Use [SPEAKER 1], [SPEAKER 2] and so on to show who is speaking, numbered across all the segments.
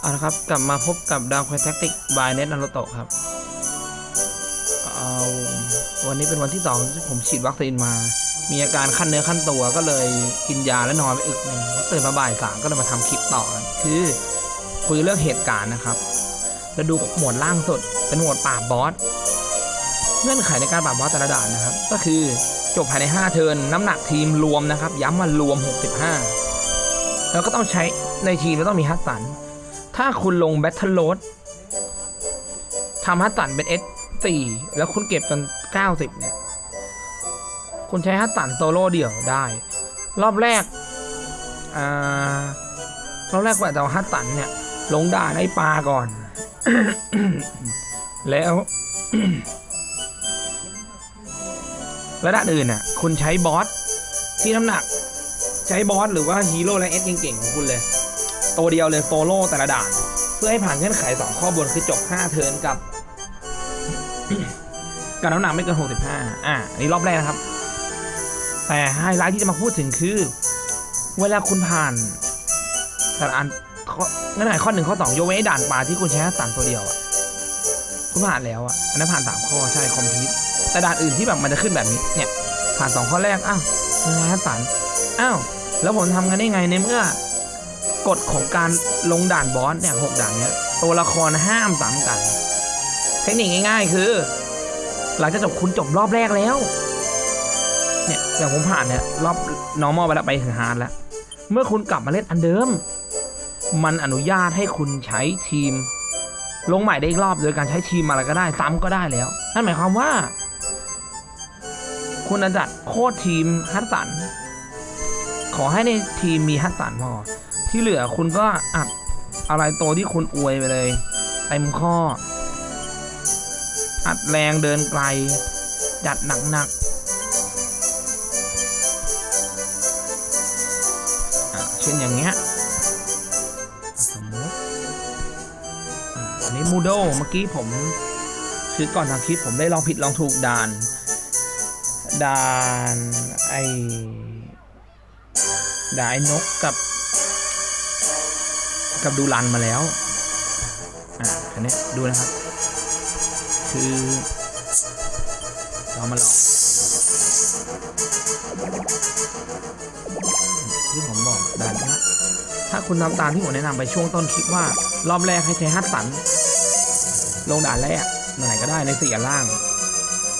[SPEAKER 1] เอาละครับ กลับมาพบกับดาวคว a แท็กติกบายเน็ตนารุโตะครับเอาวันนี้เป็นวันที่สองที่ผมฉีดวัคซีนมา มีอาการขั้นเนื้อขั้นตัวก็เลยกินยาแล้วนอนไปอึกหนึ่งตื่นมาบ่ายสามก็เลยมาทำคลิปต่อ คือคุยเรื่องเหตุการณ์นะครับแล้วดูหมวดล่างสุดเป็นหมวดปราบบอสเงื่อนไขในการปราบบอสแต่ละด่านนะครับ ก็คือจบภายใน 5 เทิร์นน้ำหนักทีมรวมนะครับ ย้ำว่ารวม 65 แล้วก็ต้องใช้ในทีมแล้วต้องมีฮัตสัน ถ้าคุณลงแบทเทิลโ a ดทำฮัตสันเป็น S4 แล้วคุณเก็บจน90 เนี่ย คุณใช้ฮัตสันโซโล่เดี่ยวได้ รอบแรก อ่า รอบแรกกว่าจะเอาฮัตสันเนี่ย ลงด่านไอ้ปลาก่อน แล้วแล้วด้านอื่นน่ะ คุณใช้บอสที่น้ำหนัก ใช้บอสหรือว่าฮีโร่และเอสเก่งๆของคุณเลย ตัวเดียวเลยโซโล่แต่ละด่าน เพื่อให้ผ่านเงื่อนไขสองข้อบนคือจบ 5 เทิร์นกับกับน้ำหนักไม่เกิน 65 อะอันนี้รอบแรกนะครับ แต่ไฮไลท์ที่จะมาพูดถึงคือ เวลาคุณผ่านแต่ละอันข้อเงื่อนไขข้อหนึ่งข้อสองยกเว้นด่านปลาที่คุณใช้ตันตัวเดียวอะคุณผ่านแล้วอะอันนั้นผ่านสามข้อใช่คอมพิวต์แต่ด่านอื่นที่แบบมันจะขึ้นแบบนี้เนี่ยผ่านสองข้อแรกอ้าวแค่ตันอ้าวแล้วผมทำกันได้ไงในเมื่อ กฎของการลงด่านบอสเนี่ยหกด่านเนี้ยตัวละครห้ามซ้ำกัน เทคนิคง่ายๆ คือ หลังจากจบคุณจบรอบแรกแล้ว เนี่ยอย่างผมผ่านเนี่ยรอบ normal ไปแล้วไปถึง hard แล้ว เมื่อคุณกลับมาเล่นอันเดิม มันอนุญาตให้คุณใช้ทีม ลงใหม่ได้อีกรอบโดยการใช้ทีมอะไรก็ได้ ซ้ำก็ได้แล้ว นั่นหมายความว่า คุณจะจัดโค้ดทีมฮัตสันขอให้ในทีมมีฮัตสันพอ ที่เหลือคุณก็อัดอะไรตัวที่คุณอวยไปเลยเต็มข้อ อัดแรงเดินไกล จัดหนักๆเช่นอย่างเงี้ยสมมติอันนี้มูโดเมื่อกี้ผมคือก่อนทำคลิปผมได้ลองผิดลองถูกด่านด่านไอด่านไอ้นกกับ กับดูรันมาแล้ว อะอันนี้ดูนะครับ คือเรามาลองที่ผมบอกด่านนี้ถ้าคุณทำตามที่ผมแนะนำไปช่วงต้นคลิปว่า รอบแรกให้ใช้ฮัตสัน ลงด่านแรกไหนก็ได้ในสี่ล่าง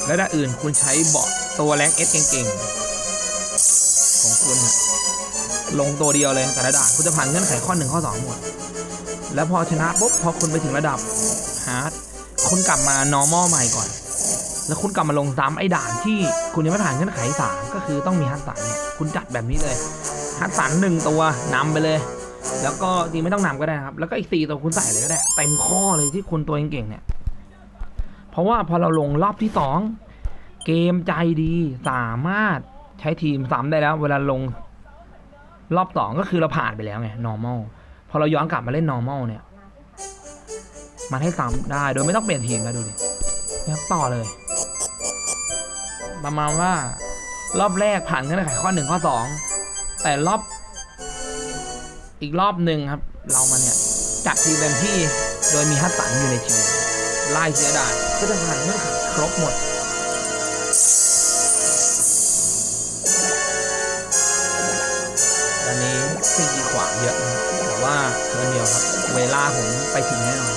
[SPEAKER 1] แล้วด้านอื่นคุณใช้เบาะตัวแรงเอสเก่งๆ ของคุณนะ ลงตัวเดียวเลยแต่ละด่านคุณจะผ่านเงื่อนไขข้อหนึ่งข้อสองหมด แล้วพอชนะปุ๊บพอคุณไปถึงระดับฮาร์ดคุณกลับมา normal ใหม่ก่อน แล้วคุณกลับมาลงซ้ำไอ้ด่านที่คุณยังไม่ผ่านเงื่อนไขสามก็คือต้องมีฮัตสันเนี่ยคุณจัดแบบนี้เลยฮัตสันหนึ่งตัวนำไปเลย แล้วก็จริงไม่ต้องนำก็ได้ครับ แล้วก็อีกสี่ตัวคุณใส่เลยก็ได้เต็มข้อเลยที่คุณตัวเก่งๆเนี่ย เพราะว่าพอเราลงรอบที่สองเกมใจดีสามารถใช้ทีมซ้ำได้แล้ว เวลาลง รอบสองก็คือเราผ่านไปแล้วไง normal พอเราย้อนกลับมาเล่น normal เนี่ย มันให้ซ้ำได้โดยไม่ต้องเปลี่ยนทีมแล้วดูดิแล้วต่อเลย ประมาณว่ารอบแรกผ่านเงื่อนไขข้อหนึ่งข้อสองแต่รอบอีกรอบหนึ่งครับ เรามาเนี่ยจัดทีมเต็มที่โดยมีฮัตสันอยู่ในทีมไล่เสียดายก็จะผ่านเงื่อนไขครบหมด เดียวครับ เวลาผมไปถึงแน่นอน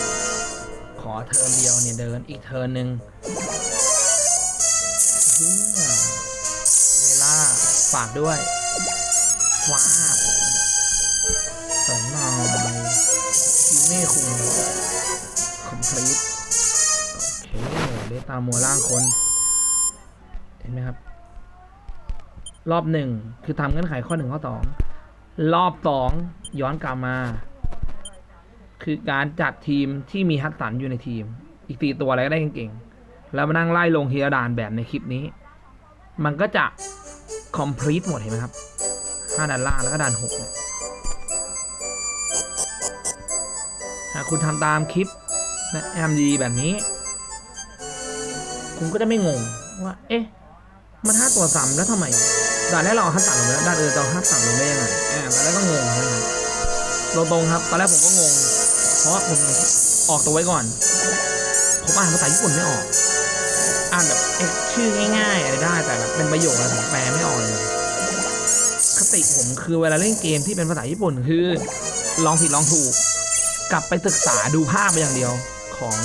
[SPEAKER 1] ขอเทิร์นเดียวเนี่ยเดินอีกเทิร์นหนึ่งเวลาฝากด้วยว้าเสริมหน่อยทีเม่คุงคอมพลีทโอเคได้ตามมัวล่างคน เห็นไหมครับ รอบหนึ่งคือทำเงื่อนไขข้อหนึ่งข้อสองรอบสองย้อนกลับมา คือการจัดทีมที่มีฮัตสันอยู่ในทีม อีกตีตัวอะไรก็ได้เก่งๆ แล้วมานั่งไล่ลงเฮียดานแบบในคลิปนี้ มันก็จะ complete หมดเห็นไหมครับห้าด่านล่างแล้วก็ด่านหกเนี่ยหากคุณทำตามคลิปและแอมดีแบบนี้ คุณก็จะไม่งงว่า เอ๊ะ มันห้าตัวซ้ำแล้วทำไมด่านแรกเราเอาฮัตสันลงไปแล้วด่านอื่นเอาฮัตสันลงได้ยังไงอ่าตอนแรกก็งงใช่ไหมครับตรงๆครับตอนแรกผมก็งง เพราะผมออกตัวไว้ก่อน ผมอ่านภาษาญี่ปุ่นไม่ออก อ่านแบบชื่อง่ายๆอะไรได้แต่แบบเป็นประโยคอะไรผมแปลไม่ออกเลยคติผมคือเวลาเล่นเกมที่เป็นภาษาญี่ปุ่นคือลองผิดลองถูก กลับไปศึกษาดูภาพไปอย่างเดียวของ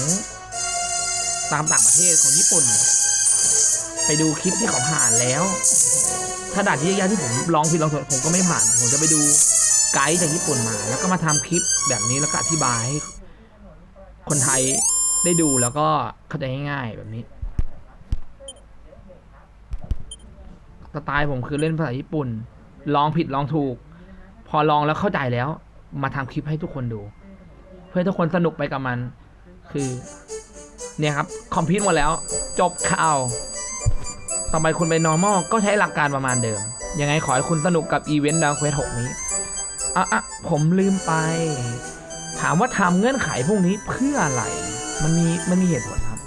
[SPEAKER 1] ตามต่างประเทศของญี่ปุ่น ไปดูคลิปที่เขาผ่านแล้ว ถ้าด่านที่ยากๆที่ผมลองผิดลองถูกผมก็ไม่ผ่าน ผมจะไปดู ไกด์จากญี่ปุ่นมา แล้วก็มาทำคลิปแบบนี้แล้วก็อธิบายให้คนไทยได้ดูแล้วก็เข้าใจง่ายๆแบบนี้สไตล์ผมคือเล่นภาษาญี่ปุ่น ลองผิดลองถูก พอลองแล้วเข้าใจแล้ว มาทำคลิปให้ทุกคนดู เพื่อทุกคนสนุกไปกับมัน คือ เนี่ยครับ คอมพิวต์หมดแล้ว จบข่าว ต่อไปคุณไป normal ก็ใช้หลักการประมาณเดิม ยังไงขอให้คุณสนุกกับอีเวนต์ดาวเควส6นี้ อะอะผมลืมไป ถามว่าทำเงื่อนไขพวกนี้เพื่ออะไร มันมีมันมีเหตุผลครับ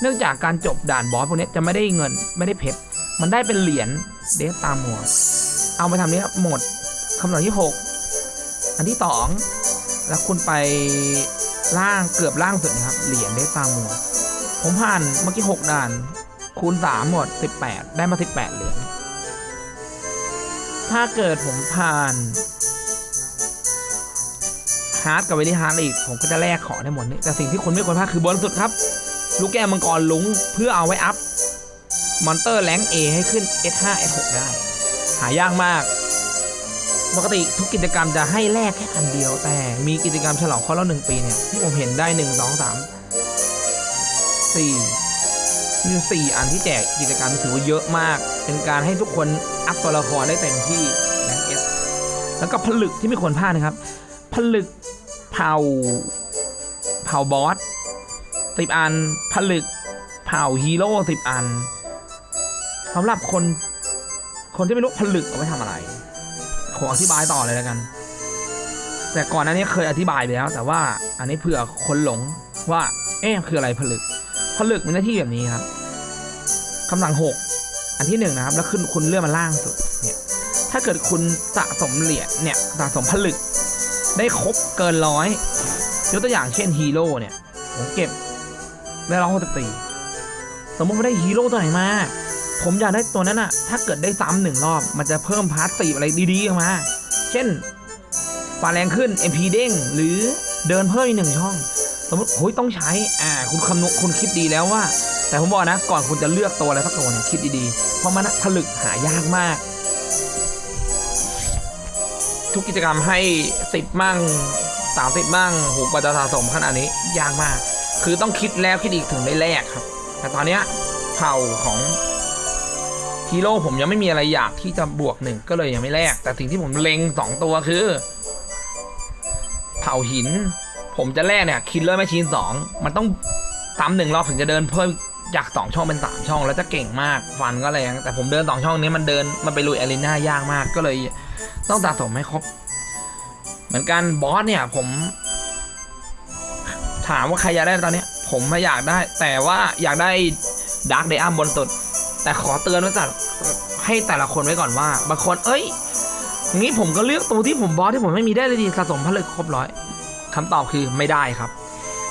[SPEAKER 1] เนื่องจากการจบด่านบอสพวกนี้จะไม่ได้เงินไม่ได้เพชรมันได้เป็นเหรียญเดสตามหมวเอาไปทำนี้ครับหมดคำสั่งที่ 6 อันที่ 2 แล้วคุณไปล่างเกือบล่างสุดนะครับ เหรียญเดสตามหมวผมผ่านเมื่อกี้ 6 ด่าน คูณ 3 หมด 18 ได้มา 18 เหรียญถ้าเกิดผมผ่าน ฮาร์ดกับเวลี่ฮาร์ดอีก ผมก็จะแลกของได้หมดนี่แต่สิ่งที่คนไม่ควรพลาดคือบนสุดครับ ลูกแก้วมังกรลุงเพื่อเอาไว้อัพ มอนเตอร์แรงเอให้ขึ้น S5 S6 ได้ หายากมาก ปกติทุกกิจกรรมจะให้แลกแค่อันเดียว แต่มีกิจกรรมฉลองครบรอบหนึ่งปีเนี่ย ที่ผมเห็นได้หนึ่งสองสามสี่มีสี่อันที่แจกกิจกรรมถือว่าเยอะมาก เป็นการให้ทุกคนอัพตัวละครได้เต็มที่แรงเอสแล้วก็ผลึกที่ไม่ควรพลาดนะครับ ผลึกเผาเผาบอสสิบอัน ผลึกเผาฮีโร่สิบอันสำหรับคน คนที่ไม่รู้ผลึกเอาไว้ทำอะไรผมอธิบายต่อเลยแล้วกัน แต่ก่อนหน้านี้เคยอธิบายไปแล้ว แต่ว่าอันนี้เผื่อคนหลงว่าเอ๊ะคืออะไรผลึก ผลึกมีหน้าที่แบบนี้ครับคำสั่งหกอันที่หนึ่งนะครับ แล้วขึ้นคุณเลื่อนมาล่างสุดเนี่ยถ้าเกิดคุณสะสมเหรียญเนี่ยสะสมผลึก ได้ครบเกินร้อยยกตัวอย่างเช่นฮีโร่เนี่ยผมเก็บได้ร้อยหกสิบสี่สมมติว่าได้ฮีโร่ตัวไหนมา ผมอยากได้ตัวนั้นอะถ้าเกิดได้ซ้ำหนึ่งรอบ มันจะเพิ่มพาร์ตตีอะไรดีๆออกมา เช่นปาแรงขึ้น MP เด้งหรือเดินเพิ่มอีกหนึ่งช่อง สมมติโอ้ยต้องใช้ อ่า คุณคำนวณคุณคิดดีแล้วว่า แต่ผมบอกนะ ก่อนคุณจะเลือกตัวอะไรสักตัวเนี่ยคิดดีๆ เพราะมันผลึกหายากมาก ทุกกิจกรรมให้สิบมั่งสามสิบมั่งโหกว่าจะสะสมขนาดนี้ยากมาก คือต้องคิดแล้วคิดอีกถึงได้แลกครับ แต่ตอนเนี้ยเผ่าของฮีโร่ผมยังไม่มีอะไรอยากที่จะบวกหนึ่งก็เลยยังไม่แลกแต่สิ่งที่ผมเล็งสองตัวคือ เผาหิน ผมจะแลกเนี่ยคินเลอร์แมชชีนสองมันต้องซ้ำหนึ่งรอบถึงจะเดินเพิ่ม จากสองช่องเป็นสามช่องแล้วจะเก่งมากฟันก็แรงแต่ผมเดินสองช่องนี้มันเดินมันไปลุยอารีนายากมากก็เลยต้องสะสมให้ครบ เหมือนกันบอสเนี่ยผม ถามว่าใครอยากได้ตอนนี้ผมไม่อยากได้ แต่ว่าอยากได้ดาร์กเดย์อัมบนสุด แต่ขอเตือนไว้จากให้แต่ละคนไว้ก่อนว่าบางคนเอ้ยงี้ผมก็เลือกตัวที่ผมบอสที่ผมไม่มีได้เลยดีสะสมผลึกครบร้อยคำตอบคือไม่ได้ครับ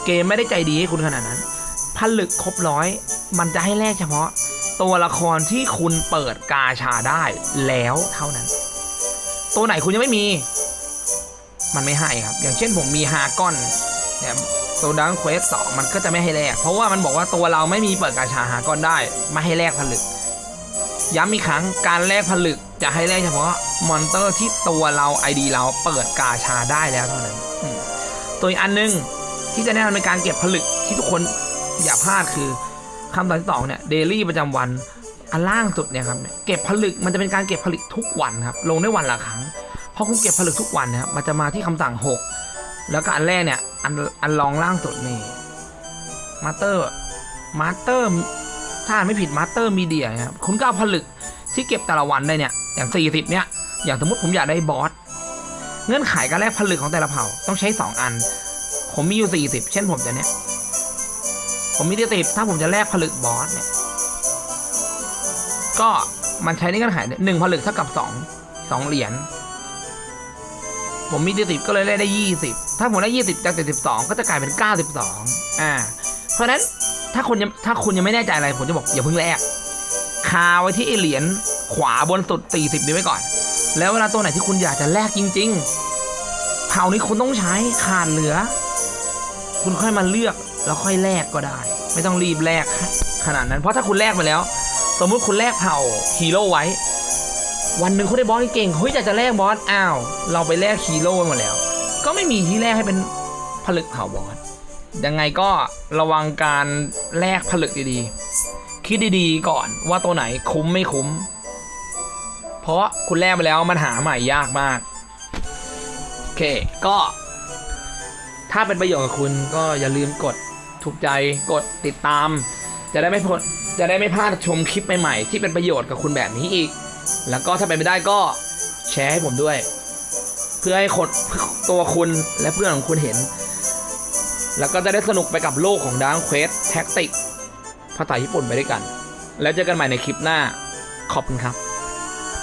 [SPEAKER 1] เกมไม่ได้ใจดีให้คุณขนาดนั้น ผลึกครบร้อย มันจะให้แลกเฉพาะ ตัวละครที่คุณเปิดกาชาได้แล้วเท่านั้น ตัวไหนคุณยังไม่มี มันไม่ให้ครับ อย่างเช่นผมมีฮากอนเนี่ยโซดังเควสสองมันก็จะไม่ให้แลก เพราะว่ามันบอกว่าตัวเราไม่มีเปิดกาชาฮากอนได้ ไม่ให้แลกผลึก ย้ำอีกครั้งการแลกผลึกจะให้แลกเฉพาะมอนเตอร์ที่ตัวเราไอดีเราเปิดกาชาได้แล้วเท่านั้น ตัวอีกอันหนึงที่จะแนะนำในการเก็บผลึกที่ทุกคน อย่าพลาดคือคำตอบที่สองเนี่ยเดลี่ประจำวันอันล่างสุดเนี่ยครับเก็บผลึกมันจะเป็นการเก็บผลึกทุกวันครับลงได้วันละครั้งพอคุณเก็บผลึกทุกวันนะครับมันจะมาที่คำสั่ง 6 แล้วก็อันแรกเนี่ยอันอันรองล่างสุดนี่มาสเตอร์มาสเตอร์ถ้าอ่านไม่ผิดมาสเตอร์มีเดียนะครับคุณก็เอาผลึกที่เก็บแต่ละวันได้เนี่ยอย่าง 40 เนี่ยอย่างสมมติผมอยากได้บอสเงื่อนไขการแลกผลึกของแต่ละเผ่าต้องใช้ 2 อัน ผมมีอยู่ 40 เช่นผมจะเนี่ย ผมมี40ถ้าผมจะแลกผลึกบอสเนี่ย ก็มันใช้ในเงื่อนไขหนึ่งผลึกเท่ากับสองสองเหรียญ ผมมี40ก็เลยได้ได้20ถ้าผมได้ยี่สิบจากเจ็ดสิบสองก็จะกลายเป็นเก้าสิบสองอ่า เพราะนั้นถ้าคุณยังถ้าคุณยังไม่แน่ใจอะไรผมจะบอกอย่าเพิ่งแลกคาไว้ที่เหรียญขวาบนสุดสี่สิบนี้ไว้ก่อน แล้วเวลาตัวไหนที่คุณอยากจะแลกจริง ๆ เผ่านี้คุณต้องใช้ขาดเหลือ คุณค่อยมาเลือก แล้วค่อยแลกก็ได้ ไม่ต้องรีบแลกขนาดนั้น เพราะถ้าคุณแลกไปแล้ว สมมุติคุณแลกเผ่าฮีโร่ไว้ วันหนึ่งคุณได้บอสเก่งเฮ้ยอยากจะแลกบอสอ้าว เราไปแลกฮีโร่ไว้หมดแล้ว ก็ไม่มีที่แลกให้เป็นผลึกเผ่าบอสยังไงก็ระวังการแลกผลึกดีๆ คิดดีๆก่อนว่าตัวไหนคุ้มไม่คุ้ม เพราะคุณแลกไปแล้วมันหาใหม่ยากมากโอเคก็ถ้าเป็นประโยชน์กับคุณก็อย่าลืมกด ถูกใจกดติดตาม จะได้ไม่พลจะได้ไม่พลาดชมคลิปใหม่ๆ ที่เป็นประโยชน์กับคุณแบบนี้อีก แล้วก็ถ้าเป็นไม่ได้ก็แชร์ให้ผมด้วย เพื่อให้คนตัวคุณและเพื่อนของคุณเห็น แล้วก็จะได้สนุกไปกับโลกของด a r k เควสแท็กติกภาษาญี่ปุ่นไปด้วยกัน แล้วเจอกันใหม่ในคลิปหน้าขอบคุณครับ